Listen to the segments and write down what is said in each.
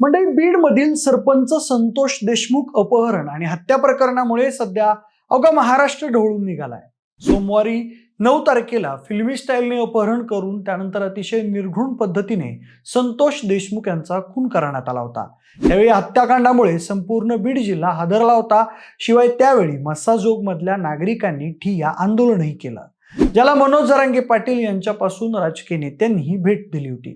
मंडळी बीडमधील सरपंच संतोष देशमुख अपहरण आणि हत्या प्रकरणामुळे सध्या अवघा महाराष्ट्र ढवळून निघालाय. सोमवारी नऊ तारखेला फिल्मी स्टाईलने अपहरण करून त्यानंतर अतिशय निर्घृण पद्धतीने संतोष देशमुख यांचा खून करण्यात आला होता. त्यावेळी हत्याकांडामुळे संपूर्ण बीड जिल्हा हादरला होता. शिवाय त्यावेळी मस्साजोगमधल्या नागरिकांनी ठिय्या आंदोलनही केलं. ज्याला मनोज जरांगे पाटील यांच्यापासून राजकीय नेत्यांनी भेट दिली होती.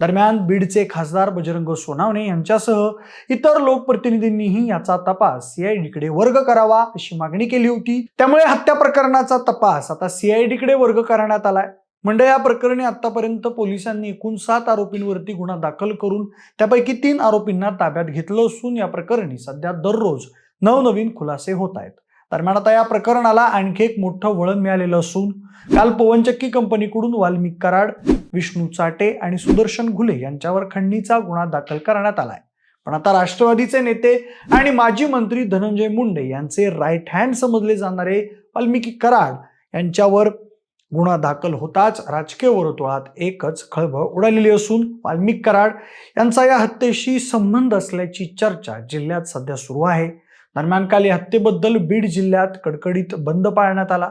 दरम्यान बीडचे खासदार बजरंग सोनावणे यांच्यासह इतर लोकप्रतिनिधींनीही याचा तपास सीआयडीकडे वर्ग करावा अशी मागणी केली होती. त्यामुळे हत्या प्रकरणाचा तपास आता सीआयडीकडे वर्ग करण्यात आलाय. म्हणजे या प्रकरणी आतापर्यंत पोलिसांनी एकूण सात आरोपींवरती गुन्हा दाखल करून त्यापैकी तीन आरोपींना ताब्यात घेतलं असून या प्रकरणी सध्या दररोज नवनवीन खुलासे होत आहेत. दरम्यान आता या प्रकरणाला आणखी एक मोठं वळण मिळालेलं असून काल पवनचक्की कंपनीकडून वाल्मिक कराड विष्णू चाटे आणि सुदर्शन घुले यांच्यावर खंडणीचा गुन्हा दाखल करण्यात आलाय. पण आता राष्ट्रवादीचे नेते आणि माजी मंत्री धनंजय मुंडे यांचे राईट हँड समजले जाणारे वाल्मिकी कराड यांच्यावर गुन्हा दाखल होताच राजकीय वर्तुळात एकच खळबळ उडालेली असून वाल्मिक कराड यांचा या हत्येशी संबंध असल्याची चर्चा जिल्ह्यात सध्या सुरू आहे. दरम्यान काल या हत्येबद्दल बीड जिल्ह्यात कडकडीत बंद पाळण्यात आला.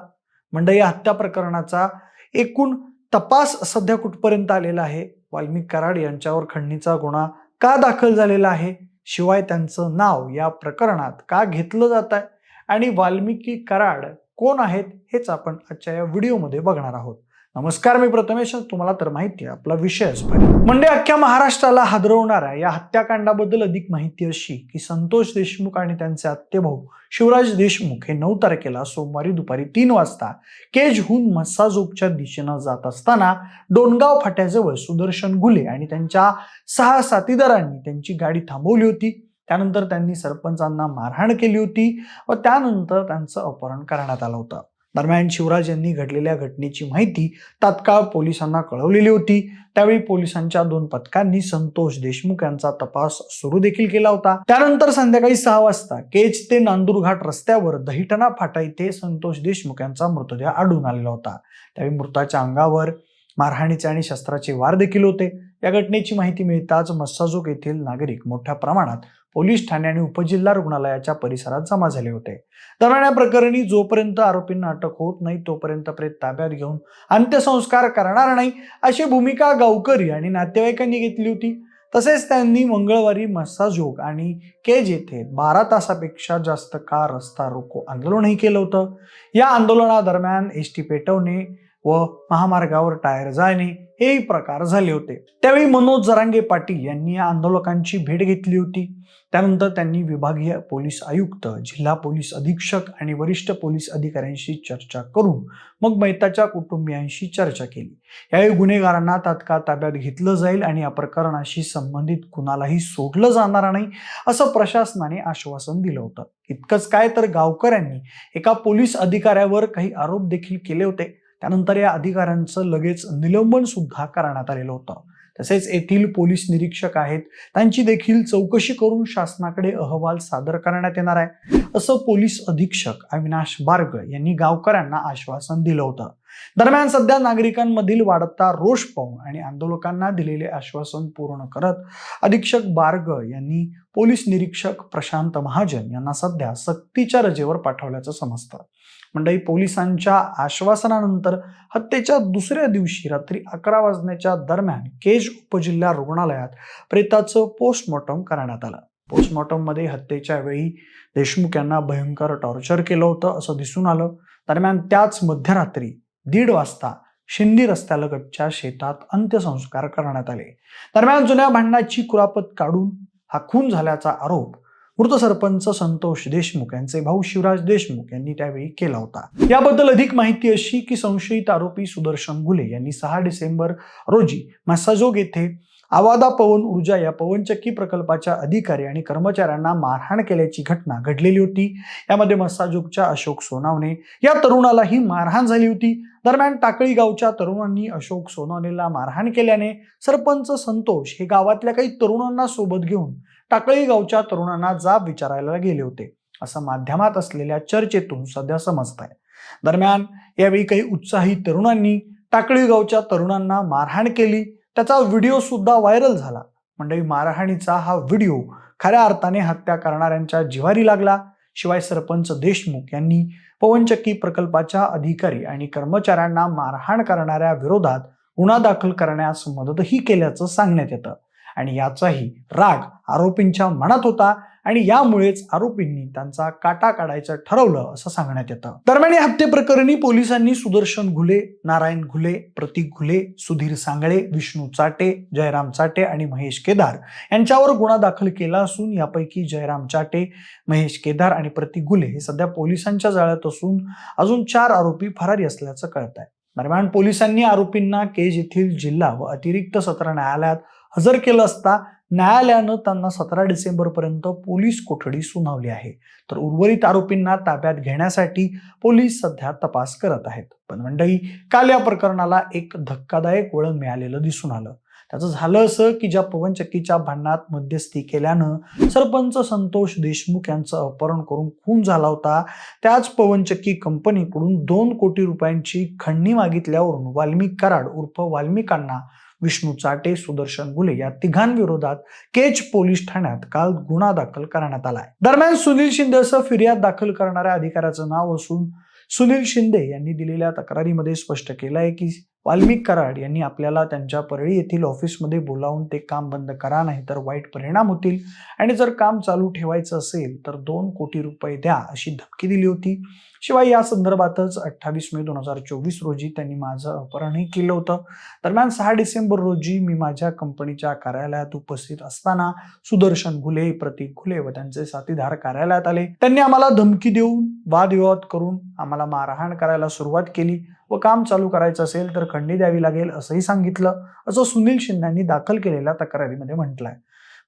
म्हणजे या हत्या प्रकरणाचा एकूण तपास सध्या कुठपर्यंत आलेला आहे? वाल्मिक कराड यांच्यावर खंडणीचा गुन्हा का दाखल झालेला आहे? शिवाय त्यांचं नाव या प्रकरणात का घेतलं जात आहे? आणि वाल्मिकी कराड कोण आहेत? हेच आपण आजच्या या व्हिडिओमध्ये बघणार आहोत. नमस्कार मी प्रथमेश. तुम्हाला तर माहिती आहे आपला विषयच म्हणजे अख्ख्या महाराष्ट्राला हादरवणाऱ्या या हत्याकांडाबद्दल अधिक माहिती अशी की संतोष देशमुख आणि त्यांचे आत्तेभाऊ शिवराज देशमुख हे नऊ तारखेला सोमवारी दुपारी तीन वाजता केजहून मसाजोगच्या दिशेनं जात असताना डोणगाव फाट्याजवळ सुदर्शन गुले आणि त्यांच्या सहा साथीदारांनी त्यांची गाडी थांबवली होती. त्यानंतर त्यांनी सरपंचांना मारहाण केली होती व त्यानंतर त्यांचं अपहरण करण्यात आलं होतं. दरम्यान शिवराज यांनी घडलेल्या घटनेची माहिती तात्काळ पोलिसांना कळवलेली होती. त्यावेळी पोलिसांच्या दोन पथकांनी संतोष देशमुख यांचा तपास सुरू देखील केला होता. त्यानंतर संध्याकाळी सहा वाजता केज ते नांदूरघाट रस्त्यावर दहिटणा फाटा इथे संतोष देशमुख यांचा मृतदेह आढळून आलेला होता. त्यावेळी मृताच्या अंगावर मारहाणीचे आणि शस्त्राचे वार देखील होते. या घटनेची माहिती मिळताच मस्साजोग येथील नागरिक मोठ्या प्रमाणात पोलीस ठाणे आणि उपजिल्हा रुग्णालयाच्या परिसरात जमा झाले होते. दरम्यान या प्रकरणी जोपर्यंत आरोपींना अटक होत नाही तोपर्यंत प्रेत ताब्यात घेऊन अंत्यसंस्कार करणार नाही अशी भूमिका गावकरी आणि नातेवाईकांनी घेतली होती. तसेच त्यांनी मंगळवारी मस्साजोग आणि केज येथे बारा तासापेक्षा जास्त काळ रस्ता रोको आंदोलनही केलं होतं. या आंदोलनादरम्यान एस टी पेटवणे व महामार्गावर टायर जाणे हेही प्रकार झाले होते. त्यावेळी मनोज जरांगे पाटील यांनी या आंदोलकांची भेट घेतली होती. त्यानंतर त्यांनी विभागीय पोलीस आयुक्त जिल्हा पोलीस अधीक्षक आणि वरिष्ठ पोलीस अधिकाऱ्यांशी चर्चा करून मग मैताच्या कुटुंबियांशी चर्चा केली. यावेळी गुन्हेगारांना तात्काळ ताब्यात घेतलं जाईल आणि या प्रकरणाशी संबंधित कुणालाही सोडलं जाणार नाही असं प्रशासनाने आश्वासन दिलं होतं. इतकंच काय तर गावकऱ्यांनी एका पोलीस अधिकाऱ्यावर काही आरोप देखील केले होते. त्यानंतर या अधिकाऱ्यांचं लगेच निलंबन सुद्धा करण्यात आलेलं होतं. तसेच येथील पोलीस निरीक्षक आहेत त्यांची देखील चौकशी करून शासनाकडे अहवाल सादर करण्यात येणार आहे असं पोलीस अधीक्षक अविनाश बार्ग यांनी गावकऱ्यांना आश्वासन दिलं होतं. दरम्यान सध्या नागरिकांमधील वाढता रोष पाहून आणि आंदोलकांना दिलेले आश्वासन पूर्ण करत अधीक्षक बार्ग यांनी पोलीस निरीक्षक प्रशांत महाजन यांना सध्या सक्तीच्या रजेवर पाठवल्याचं समजतं. मंडळी पोलिसांच्या आश्वासनानंतर हत्येच्या दुसऱ्या दिवशी रात्री अकरा वाजण्याच्या दरम्यान केज उपजिल्हा रुग्णालयात प्रेताचं पोस्टमॉर्टम करण्यात आलं. पोस्टमॉर्टममध्ये हत्येच्या वेळी देशमुख यांना भयंकर टॉर्चर केलं होतं असं दिसून आलं. दरम्यान त्याच मध्यरात्री दीड वाजता शिंदी रस्त्यालगतच्या शेतात अंत्यसंस्कार करण्यात आले. दरम्यान जुन्या भांडणाची कुरापत काढून हा खून झाल्याचा आरोप मृत सरपंच संतोष देशमुख यांचे भाऊ शिवराज देशमुख यांनी त्यावेळी केला होता. याबद्दल अधिक माहिती अशी की संशयित आरोपी सुदर्शन गुले यांनी सहा डिसेंबर रोजी मसाजोग येथे आवादा पवन ऊर्जा या पवनचक्की प्रकल्पाच्या अधिकारी आणि कर्मचाऱ्यांना मारहाण केल्याची घटना घडलेली होती. यामध्ये मस्साजोगच्या अशोक सोनावणे या तरुणालाही मारहाण झाली होती. दरम्यान टाकळी गावच्या तरुणांनी अशोक सोनावणेला मारहाण केल्याने सरपंच संतोष हे गावातल्या काही तरुणांना सोबत घेऊन टाकळी गावच्या तरुणांना जाब विचारायला गेले होते. असं माध्यमात असलेल्या चर्चेतून सध्या समजत आहे दरम्यान यावेळी काही उत्साही तरुणांनी टाकळी गावच्या तरुणांना मारहाण केली. त्याचा व्हिडिओ सुद्धा व्हायरल झाला. मंडळी मारहाणीचा हा व्हिडिओ खऱ्या अर्थाने हत्या करणाऱ्यांच्या जिवारी लागला. शिवाय सरपंच देशमुख यांनी पवनचक्की प्रकल्पाच्या अधिकारी आणि कर्मचाऱ्यांना मारहाण करणाऱ्या विरोधात गुन्हा दाखल करण्यास मदतही केल्याचं सांगण्यात येतं. आणि याचाही राग आरोपींच्या मनात होता आणि यामुळेच आरोपींनी त्यांचा काटा काढायचं ठरवलं असं सांगण्यात येतं. दरम्यान या हत्येप्रकरणी पोलिसांनी सुदर्शन घुले नारायण घुले प्रतीक घुले सुधीर सांगळे विष्णू चाटे जयराम चाटे आणि महेश केदार यांच्यावर गुन्हा दाखल केला असून यापैकी जयराम चाटे महेश केदार आणि प्रतीक घुले हे सध्या पोलिसांच्या जाळ्यात असून अजून चार आरोपी फरारी असल्याचं कळत आहे दरम्यान पोलिसांनी आरोपींना केज येथील जिल्हा व अतिरिक्त सत्र न्यायालयात हजर केलं असता न्यायालयानं त्यांना सतरा डिसेंबर पर्यंत पोलीस कोठडी सुनावली आहे. तर उर्वरित आरोपींना ताब्यात घेण्यासाठी पोलीस सध्या तपास करत आहेत. पण मंडळी काल या प्रकरणाला एक धक्कादायक वळण मिळालेलं दिसून आलं. त्याचं झालं असं की ज्या पवनचक्कीच्या भांडणात मध्यस्थी केल्यानं सरपंच संतोष देशमुख यांचं अपहरण करून खून झाला होता. त्याच पवनचक्की कंपनीकडून दोन कोटी रुपयांची खंडणी मागितल्यावरून वाल्मिक कराड उर्फ वाल्मिकांना विष्णू चाटे सुदर्शन गुले या तिघांविरोधात केज पोलीस ठाण्यात काल गुन्हा दाखल करण्यात आलाय. दरम्यान सुनील शिंदे फिर्याद दाखल करणाऱ्या अधिकाऱ्याचं नाव असून सुनील शिंदे यांनी दिलेल्या तक्रारीमध्ये स्पष्ट केलं आहे की वाल्मिक कराड यांनी आपल्याला त्यांच्या परळी येथील ऑफिसमध्ये बोलावून ते काम बंद करा नाही तर वाईट परिणाम होतील. आणि जर काम चालू ठेवायचं असेल तर दोन कोटी रुपये द्या अशी धमकी दिली होती. शिवाय या संदर्भातच अठ्ठावीस मे दोन हजार चोवीस रोजी त्यांनी माझं अपहरणही केलं होतं. दरम्यान सहा डिसेंबर रोजी मी माझ्या कंपनीच्या कार्यालयात उपस्थित असताना सुदर्शन घुले प्रतीक घुले व त्यांचे साथीदार कार्यालयात आले. त्यांनी आम्हाला धमकी देऊन वादविवाद करून आम्हाला मारहाण करायला सुरुवात केली. व काम चालू करायचं असेल तर खंडी द्यावी लागेल असंही सांगितलं. असं सुनील शिंदेंनी दाखल केलेल्या तक्रारीमध्ये म्हटलंय.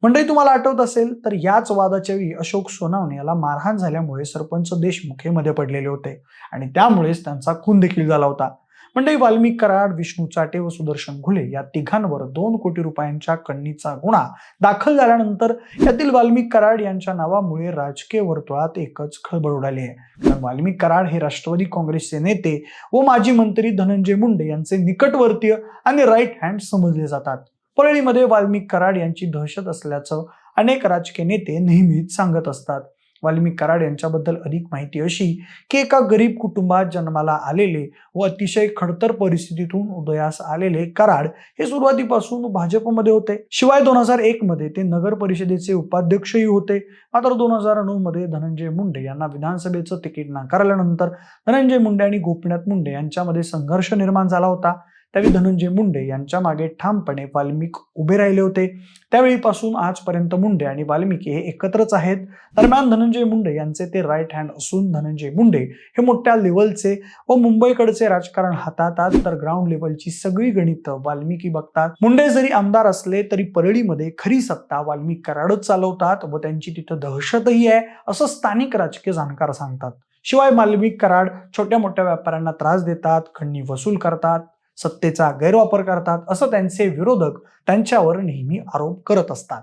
मंडळी तुम्हाला आठवत असेल तर याच वादाच्या वेळी अशोक सोनावणे याला मारहाण झाल्यामुळे सरपंच देशमुख हे मध्ये पडलेले होते आणि त्यामुळेच त्यांचा खून देखील झाला होता. मंडळी वाल्मिक कराड विष्णू चाटे व सुदर्शन घुले या तिघांवर दोन कोटी रुपयांच्या कण्णीचा गुन्हा दाखल झाल्यानंतर यातील वाल्मिक कराड यांच्या नावामुळे राजकीय वर्तुळात एकच खळबळ उडाली आहे. कारण वाल्मिक कराड हे राष्ट्रवादी काँग्रेसचे नेते व माजी मंत्री धनंजय मुंडे यांचे निकटवर्तीय आणि राईट हँड समजले जातात. परळीमध्ये वाल्मिक कराड यांची दहशत असल्याचं अनेक राजकीय नेते नेहमीच सांगत असतात. वाल्मिक कराड यांच्याबद्दल अधिक माहिती अशी की एका गरीब कुटुंबात जन्माला आलेले व अतिशय खडतर परिस्थितीतून उदयास आलेले कराड हे सुरुवातीपासून भाजपमध्ये होते. शिवाय दोन हजार एक मध्ये ते नगर परिषदेचे उपाध्यक्षही होते. मात्र दोन हजार नऊ मध्ये धनंजय मुंडे यांना विधानसभेचं तिकीट नाकारल्यानंतर धनंजय मुंडे आणि गोपीनाथ मुंडे यांच्यामध्ये संघर्ष निर्माण झाला होता. त्यावेळी धनंजय मुंडे यांच्या मागे ठामपणे वाल्मिक उभे राहिले होते. त्यावेळीपासून आजपर्यंत मुंडे आणि वाल्मिकी हे एकत्रच आहेत. दरम्यान धनंजय मुंडे यांचे ते राईट हँड असून धनंजय मुंडे हे मोठ्या लेवलचे व मुंबईकडचे राजकारण हाताळतात तर ग्राउंड लेवलची सगळी गणितं वाल्मिकी बघतात. मुंडे जरी आमदार असले तरी परळीमध्ये खरी सत्ता वाल्मिक कराडच चालवतात व त्यांची तिथं दहशतही आहे असं स्थानिक राजकीय जाणकार सांगतात. शिवाय वाल्मिक कराड छोट्या मोठ्या व्यापाऱ्यांना त्रास देतात खंडणी वसूल करतात. सत्तेचा गैरवापर करतात असं त्यांचे विरोधक त्यांच्यावर नेहमी आरोप करत असतात.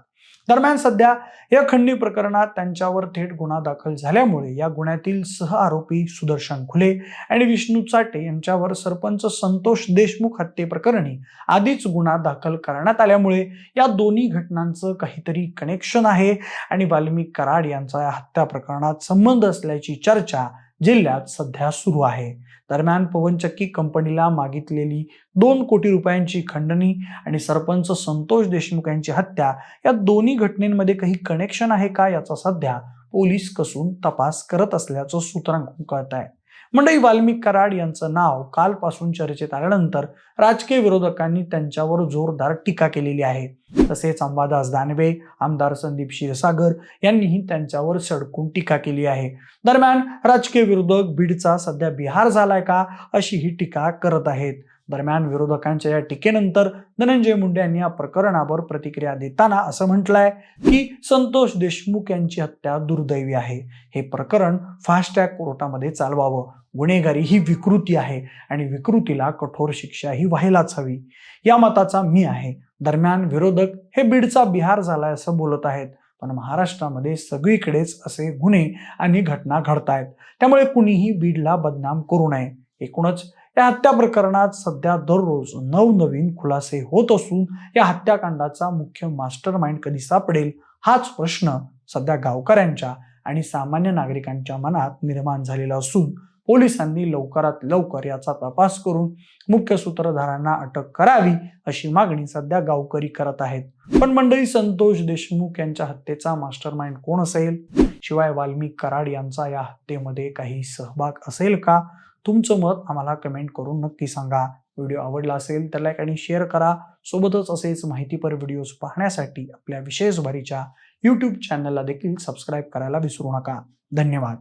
दरम्यान सध्या या खंडणी प्रकरणात त्यांच्यावर थेट गुन्हा दाखल झाल्यामुळे या गुन्ह्यातील सह आरोपी सुदर्शन खुले आणि विष्णू चाटे यांच्यावर सरपंच संतोष देशमुख हत्येप्रकरणी आधीच गुन्हा दाखल करण्यात आल्यामुळे या दोन्ही घटनांचं काहीतरी कनेक्शन आहे आणि वाल्मिक कराड यांचा या हत्या प्रकरणात संबंध असल्याची चर्चा जिल्ह्यात सध्या सुरू आहे. दरम्यान पवनचक्की कंपनीला मागितलेली दोन कोटी रुपयांची खंडणी आणि सरपंच संतोष देशमुख यांची हत्या या दोन्ही घटनेमध्ये काही कनेक्शन आहे का याचा सध्या पोलीस कसून तपास करत असल्याचं सूत्रांकडून कळत आहे मंडळी वाल्मिक कराड यांचं नाव कालपासून चर्चेत आल्यानंतर राजकीय विरोधकांनी त्यांच्यावर जोरदार टीका केलेली आहे. तसेच अंबादास दानवे आमदार संदीप क्षीरसागर यांनीही त्यांच्यावर सडकून टीका केली आहे. दरम्यान राजकीय विरोधक बीडचा सध्या बिहार झालाय का अशी ही टीका करत आहेत. दरम्यान विरोधकांच्या या टीकेनंतर धनंजय मुंडे यांनी या प्रकरणावर प्रतिक्रिया देताना असं म्हटलंय की संतोष देशमुख यांची हत्या दुर्दैवी आहे. हे प्रकरण फास्ट ट्रॅक कोर्टामध्ये चालवावं. गुन्हेगारी ही विकृती आहे आणि विकृतीला कठोर शिक्षा ही व्हायलाच हवी. या मताचा मी आहे. दरम्यान विरोधक हे बीडचा बिहार झालाय असं बोलत आहेत. पण महाराष्ट्रामध्ये सगळीकडेच असे गुन्हे आणि घटना घडतायत. त्यामुळे कुणीही बीडला बदनाम करू नये. एकूणच या हत्या प्रकरणात सध्या दररोज नवनवीन खुलासे होत असून या हत्याकांडाचा मुख्य मास्टर माइंड कधी सापडेल हाच प्रश्न सध्या गावकऱ्यांच्या आणि सामान्य नागरिकांच्या मनात निर्माण झालेला असून पोलिसांनी लवकरात लवकर याचा तपास करून मुख्य सूत्रधारांना अटक करावी अशी मागणी सध्या गावकरी करत आहेत. पण मंडळी संतोष देशमुख यांच्या हत्येचा मास्टर माइंड कोण असेल? शिवाय वाल्मिक कराड यांचा या हत्येमध्ये काही सहभाग असेल का? तुमचं मत आम्हाला कमेंट करून नक्की सांगा. व्हिडिओ आवडला असेल तर लाईक आणि शेअर करा. सोबतच असेच माहितीपर व्हिडिओज पाहण्यासाठी आपल्या विशेष भरीच्या यूट्यूब चॅनलला देखील सबस्क्राईब करायला विसरू नका. धन्यवाद.